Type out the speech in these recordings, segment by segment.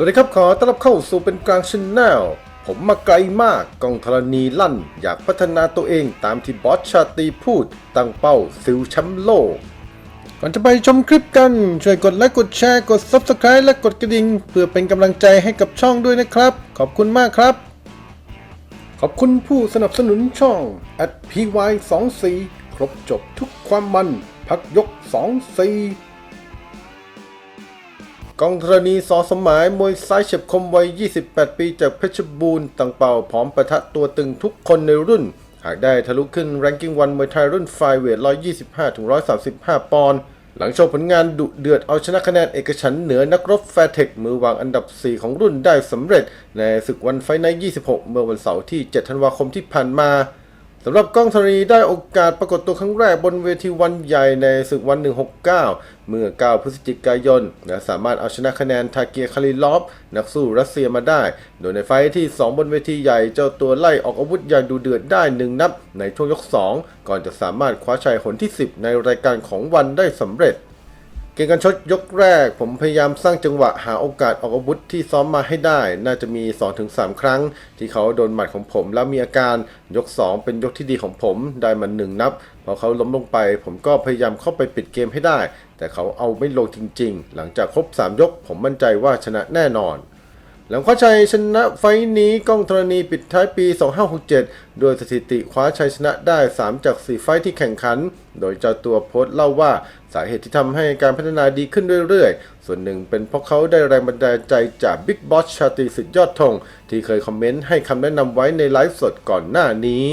สวัสดีครับขอต้อนรับเข้าสู่เป็นกลางชแนลผมมาไกลมากกองธรณีลั่น อยากพัฒนาตัวเองตามที่บอสชาตีพูด ตั้งเป้าซิลแชมป์โลก ก่อนจะไปชมคลิปกัน ช่วยกดไลค์กดแชร์กด Subscribe และกดกระดิ่ง เพื่อเป็นกำลังใจให้กับช่องด้วยนะครับ ขอบคุณมากครับ ขอบคุณผู้สนับสนุนช่อง atpy24 ครบจบทุกความมัน พักยก 24 กองธรณีสอสมหมายมวยซ้ายเฉียบคมวัย 28 ปีจากเพชรบูรณ์ตังเป่าพร้อมประทะตัวตึงทุกคนในรุ่น หากได้ทะลุขึ้นแรงกิ้งวันมวยไทยรุ่นไฟเวท 125-135 ปอนด์หลังโชว์ผลงานดุเดือดเอาชนะคะแนนเอกฉันเหนือนักรบแฟร์เทคมือวางอันดับ 4 ของรุ่นได้สำเร็จ ในศึกวันไฟใน 26 เมื่อวันเสาร์ที่ 7 ธันวาคมที่ผ่านมา สำหรับกล้องธรณีได้โอกาสปรากฏตัวครั้งแรกบนเวทีวันใหญ่ในศึกวัน 169 เมื่อ 9 พฤศจิกายนและสามารถเอาชนะคะแนนทาเกียคาริลอฟ นักสู้รัสเซียมาได้ โดยในไฟที่ 2 บนเวทีใหญ่เจ้าตัวไล่ออกอาวุธอย่างดูเดือดได้หนึ่งนับในช่วงยก 2 ก่อนจะสามารถคว้าชัยหนที่ 10 ในรายการของวันได้สำเร็จ มการชดยกแรก ผมพยายามสร้างจังหวะหาโอกาสออกอาวุธที่ซ้อมมาให้ได้ น่าจะมี 2-3 ครั้ง ที่เขาโดนหมัดของผมแล้วมีอาการยก 2 เป็นยกที่ดีของผมได้มาหนึ่งนับพอเขาล้มลงไป ผมก็พยายามเข้าไปปิดเกมให้ได้ แต่เขาเอาไม่ลงจริง ๆ หลังจากครบ 3 ยก ผมมั่นใจว่าชนะแน่นอน หลังคว้าชัยชนะไฟท์นี้ก้องธรณีปิดท้ายปี 2567 โดยสถิติคว้าชัยชนะได้ 3 จาก 4 ไฟที่แข่งขัน โดยเจ้าตัวโพสต์เล่าว่าสาเหตุที่ทำให้การพัฒนาดีขึ้นเรื่อยๆ ส่วนหนึ่งเป็นเพราะเขาได้แรงบันดาลใจจากบิ๊กบอสชาติสุดยอดธงที่เคยคอมเมนต์ให้คำแนะนำไว้ในไลฟ์สดก่อนหน้านี้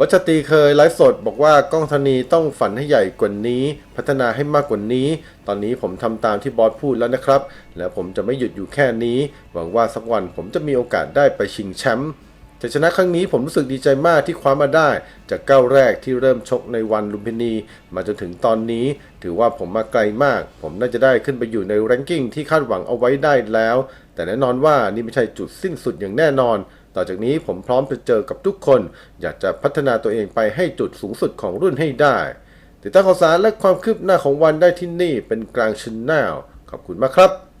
วัชตีเคยไลฟ์สดบอกว่ากล้องธรณีต้องฝันให้ใหญ่กว่านี้ พัฒนาให้มากกว่านี้ ตอนนี้ผมทำตามที่บอสพูดแล้วนะครับ และผมจะไม่หยุดอยู่แค่นี้ หวังว่าสักวันผมจะมีโอกาสได้ไปชิงแชมป์แต่ชนะครั้งนี้ผมรู้สึกดีใจมากที่คว้ามาได้ จากก้าวแรกที่เริ่มชกในวันลุมพินี มาจนถึงตอนนี้ ถือว่าผมมาไกลมาก ผมน่าจะได้ขึ้นไปอยู่ในแรงกิ้งที่คาดหวังเอาไว้ได้แล้ว แต่แน่นอนว่านี่ไม่ใช่จุดสิ้นสุดอย่างแน่นอน ต่อจากนี้ผมพร้อมจะเจอกับทุกคน อยากจะพัฒนาตัวเองไปให้จุดสูงสุดของรุ่นให้ได้ ติดตามข่าวสารและความคืบหน้าของวันได้ที่นี่เป็นกลางชินแนลขอบคุณมากครับ